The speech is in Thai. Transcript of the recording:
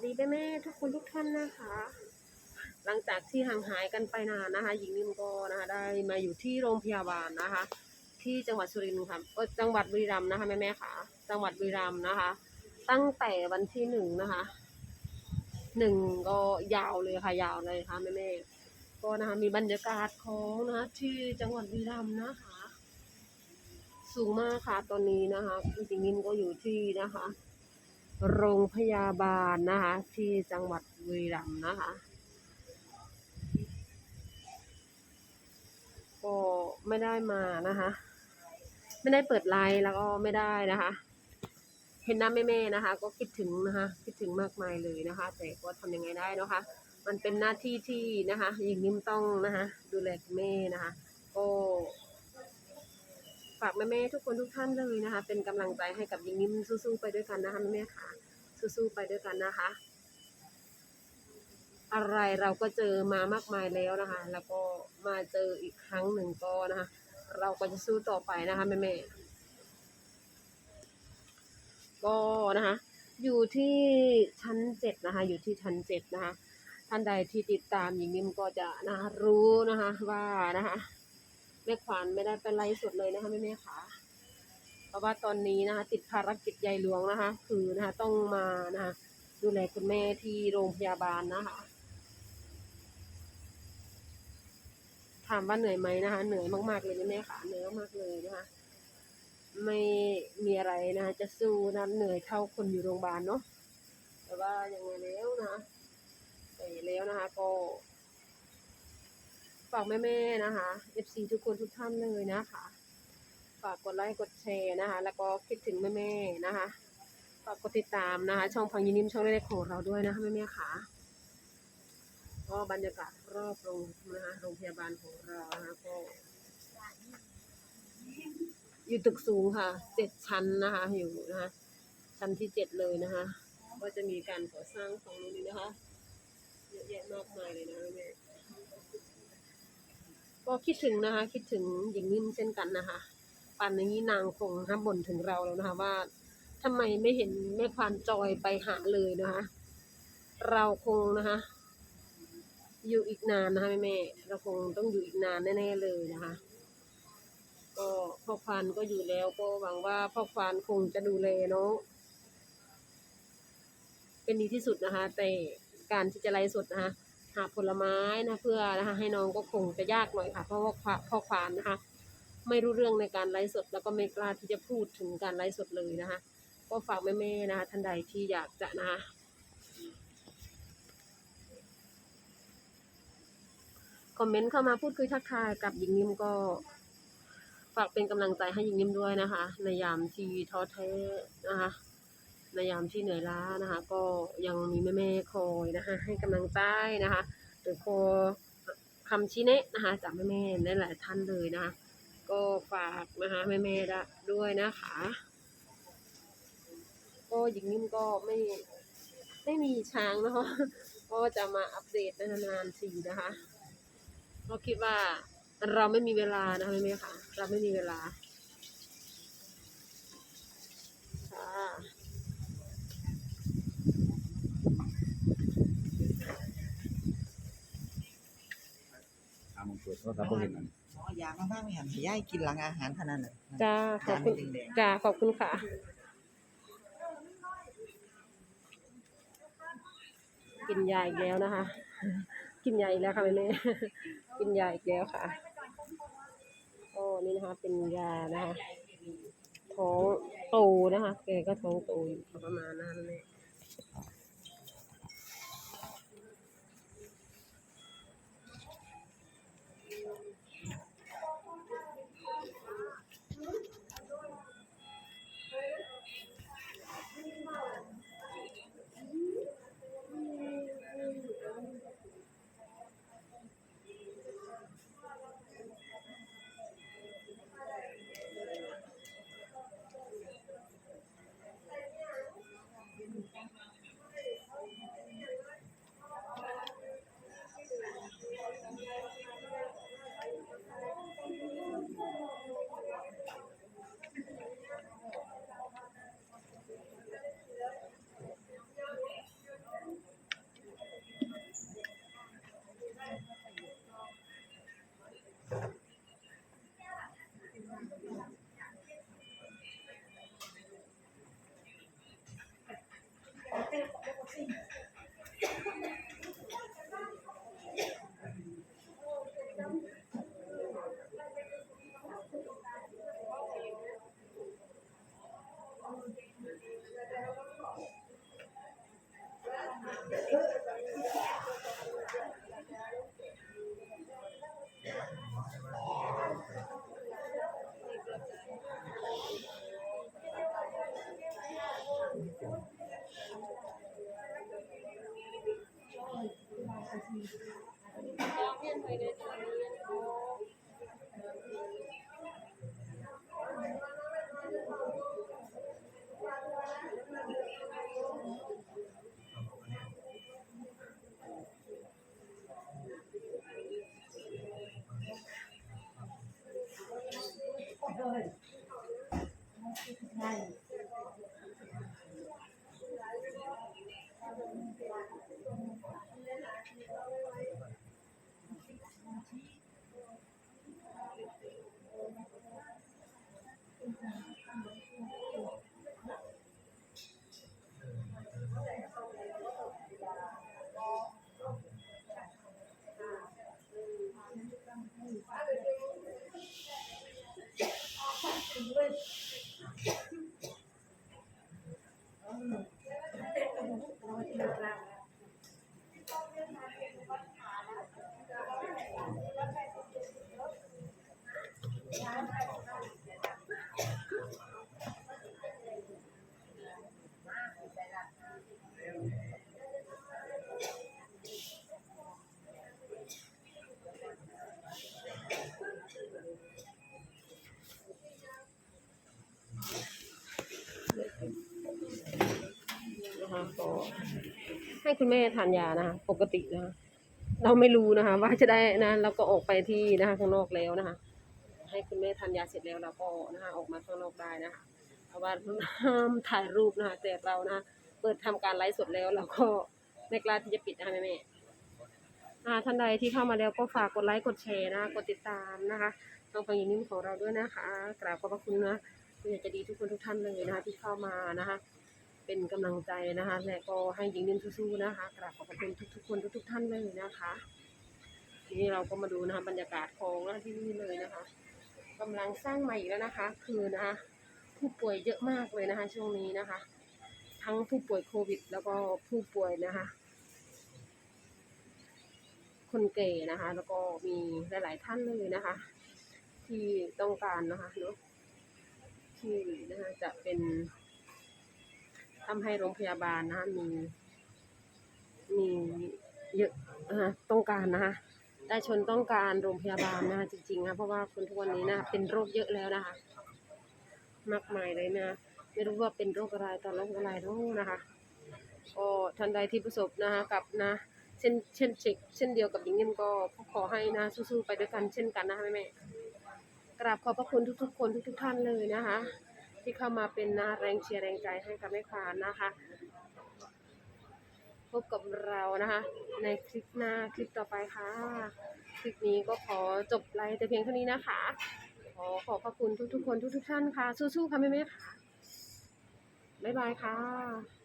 สดีแม่แม่ทุกคนทุกท่านนะคะ หลังจากที่ห่างหายกันไปนานนะคะ หญิงนิมก็นะคะได้มาอยู่ที่โรงพยาบาลนะคะ ที่จังหวัดสุรินทร์ค่ะเออจังหวัดบุรีรัมย์นะคะแม่แม่ค่ะ จังหวัดบุรีรัมย์นะคะ ตั้งแต่วันที่หนึ่งนะคะหนึ่งก็ยาวเลยค่ะ ยาวเลยค่ะแม่แม่ก็นะคะมีบรรยากาศของนะคะที่จังหวัดบุรีรัมย์นะคะ สูงมากค่ะตอนนี้นะคะจริงๆนิมก็อยู่ที่นะคะ โรงพยาบาลนะคะ ที่จังหวัดบุรีรัมย์นะคะ ก็ไม่ได้มานะคะ ไม่ได้เปิดไลน์แล้วก็ไม่ได้นะคะ เห็นหน้าแม่ๆนะคะ ก็คิดถึงนะคะ คิดถึงมากมายเลยนะคะ แต่ก็ทำยังไงได้นะคะ มันเป็นหน้าที่ที่นะคะหญิงนิ่มต้องนะคะ ดูแลแม่นะคะ ฝากแม่ๆทุกคนทุกท่านเลยนะคะ เป็นกำลังใจให้กับยิงนิ่มสู้ๆไปด้วยกันนะคะแม่ๆค่ะสู้ๆไปด้วยกันนะคะ อะไรเราก็เจอมามากมายแล้วนะคะ แล้วก็มาเจออีกครั้งหนึ่งก็นะคะ เราก็จะสู้ต่อไปนะคะแม่ๆก็นะคะ อยู่ที่ชั้นเจ็ดนะคะ อยู่ที่ชั้นเจ็ดนะคะท่านใดที่ติดตามหญิงนิ่มก็จะนะะรู้นะคะว่านะคะ แม่ขวานไม่ได้เป็นไรสดเลยนะคะแม่แม่ค่ะเพราะว่าตอนนี้นะคะ ติดภารกิจใหญ่หลวงนะคะ คือนะคะต้องมานะคะดูแลคุณแม่ที่โรงพยาบาลนะคะ ถามว่าเหนื่อยไหมนะคะ เหนื่อยมากๆเลยแม่ค่ะเหนื่อยมากเลยนะคะ ไม่มีอะไรนะคะจะสู้นะเหนื่อยเท่าคนอยู่โรงพยาบาลเนาะแต่ว่ายังไงแล้วนะคะแต่แล้วนะคะก็ ฝากแม่ๆนะคะ FC ทุกคนทุกท่านเลยนะคะ ฝากกดไลค์กดแชร์นะคะ แล้วก็คิดถึงแม่ๆนะคะ ฝากกดติดตามนะคะ ช่องพังยินิมช่องเล็กๆของเราด้วยนะคะแม่ๆค่ะก็บรรยากาศรอบโรงนะคะโรงพยาบาลของเรานะคะก็อยู่ตึกสูงค่ะเจ็ดชั้นนะคะ อยู่นะคะชั้นที่เจ็ดเลยนะคะ ก็จะมีการก่อสร้างของนู้นนี้นะคะเยอะแยะมากมายเลยนะคะแม่ ก็คิดถึงนะคะ คิดถึงหญิงนิ่มเช่นกันนะคะป่านนี้นางคงห้ามบ่นถึงเราแล้วนะคะ ว่าทำไมไม่เห็นแม่ควานจอยไปหาเลยนะคะ เราคงนะคะ อยู่อีกนานนะคะแม่แม่เราคงต้องอยู่อีกนานแน่ๆเลยนะคะก็พ่อควานก็อยู่แล้วก็หวังว่าพ่อควานคงจะดูแลน้องเป็นดีที่สุดนะคะ แต่การที่จะไล่สดนะคะ หาผลไม้นะเพื่อนะคะให้น้องก็คงจะยากหน่อยค่ะ เพราะว่าควาพ่อควานนะคะ ไม่รู้เรื่องในการไลฟ์สด แล้วก็ไม่กล้าที่จะพูดถึงการไลฟ์สดเลยนะคะ ก็ฝากแม่ๆนะคะท่านใดที่อยากจะนะคะคอมเมนต์เข้ามาพูดคุยทักทายกับหญิงนิ่มก็ฝากเป็นกำลังใจให้หญิงนิ่มด้วยนะคะ ในยามที่ท้อแท้นะคะ ในยามที่เหนื่อยล้านะคะ ก็ยังมีแม่ๆคอยนะคะ ให้กำลังใจนะคะหรือขอคำชี้แนะนะคะ จากแม่ๆหลายท่านเลยนะคะ ก็ฝากนะคะแม่ๆด้วยนะคะ ก็หญิงนิ่มก็ไม่ไม่มีช้างนะคะก็จะมาอัปเดตนานๆทีนะคะก็คิดว่าเราไม่มีเวลานะคะแม่ๆค่ะ เราไม่มีเวลาค่ะ ตามมงกุฎก็ทำพวกเห็นอันอ๋ออยากมาบ้างไม่เห็นให้ย่ายกินหลังอาหารเท่านั้นน่ะจ้าขอบคุณจานแดงจ้าขอบคุณค่ะ กินยาอีกแล้วนะคะ กินยาอีกแล้วค่ะแม่แม่ กินยาอีกแล้วค่ะก็นี่นะคะ เป็นยานะคะท้องโตนะคะ แกก็ท้องโตอยู่ประมาณนั้นแม่นะ คะก็ ให้คุณแม่ทานยานะคะปกตินะคะเราไม่รู้นะคะ ว่าจะได้นะเราก็ออกไปที่นะคะข้างนอกแล้วนะคะ ให้คุณแม่ทานยาเสร็จแล้วเราก็นะคะออกมาข้างนอกได้นะคะเพราะว่าห้ามถ่ายรูปนะคะแต่เรานะะเปิดทำการไลฟ์สดแล้วเราก็ไม่กล้าที่จะปิดนะคะแม่ท่านใดที่เข้ามาแล้วก็ฝากกดไลค์กดแชร์นะะกดติดตามนะคะทางฝั่งยินนิ่มของเราด้วยนะคะกราบขอบพระคุณนะคุณอยากจะดีทุกคนทุกท่านเลยนะคะที่เข้ามานะคะ เป็นกำลังใจนะคะ และก็ให้หญิงนิ่มสู้ๆนะคะกราบขอบคุณทุกๆคนทุกๆท่านเลยนะคะทีนี้เราก็มาดูนะคะบรรยากาศของที่นี่เลยนะคะกำลังสร้างใหม่อีกแล้วนะคะ คือนะคะผู้ป่วยเยอะมากเลยนะคะ ช่วงนี้นะคะ ทั้งผู้ป่วยโควิด แล้วก็ผู้ป่วยนะคะ คนแก่นะคะ แล้วก็มีหลาย ๆ ท่านเลยนะคะ ที่ต้องการนะคะเนาะที่นะคะจะเป็น ทำให้โรงพยาบาลนะคะมี มีเยอะนะคะต้องการนะคะได้ชนต้องการโรงพยาบาลนะคะจริงๆนะเพราะว่าคนทุกวันนี้นะเป็นโรคเยอะแล้วนะคะ มากมายเลยนะ ไม่รู้ว่าเป็นโรคอะไรตอนโรคอะไรรู้นะคะก็ท่านใดที่ประสบนะคะกับนะเช่นเช่นเช็คเช่นเดียวกับหญิงเงิมก็ขอให้นะสู้ๆไปด้วยกันเช่นกันนะคะแม่แม่กราบขอบพระคุณทุกๆ คนทุกๆท่านเลยนะคะ ที่เข้ามาเป็นนะแรงเชียร์แรงใจให้กับแม่ค้านนะคะ พบกับเรานะคะ ในคลิปหน้าคลิปต่อไปค่ะ คลิปนี้ก็ขอจบไลฟ์แต่เพียงเท่านี้นะคะ ขอขอบพระคุณทุกๆคนทุกๆท่านค่ะ สู้ๆค่ะแม่ๆค่ะบ๊ายบายค่ะ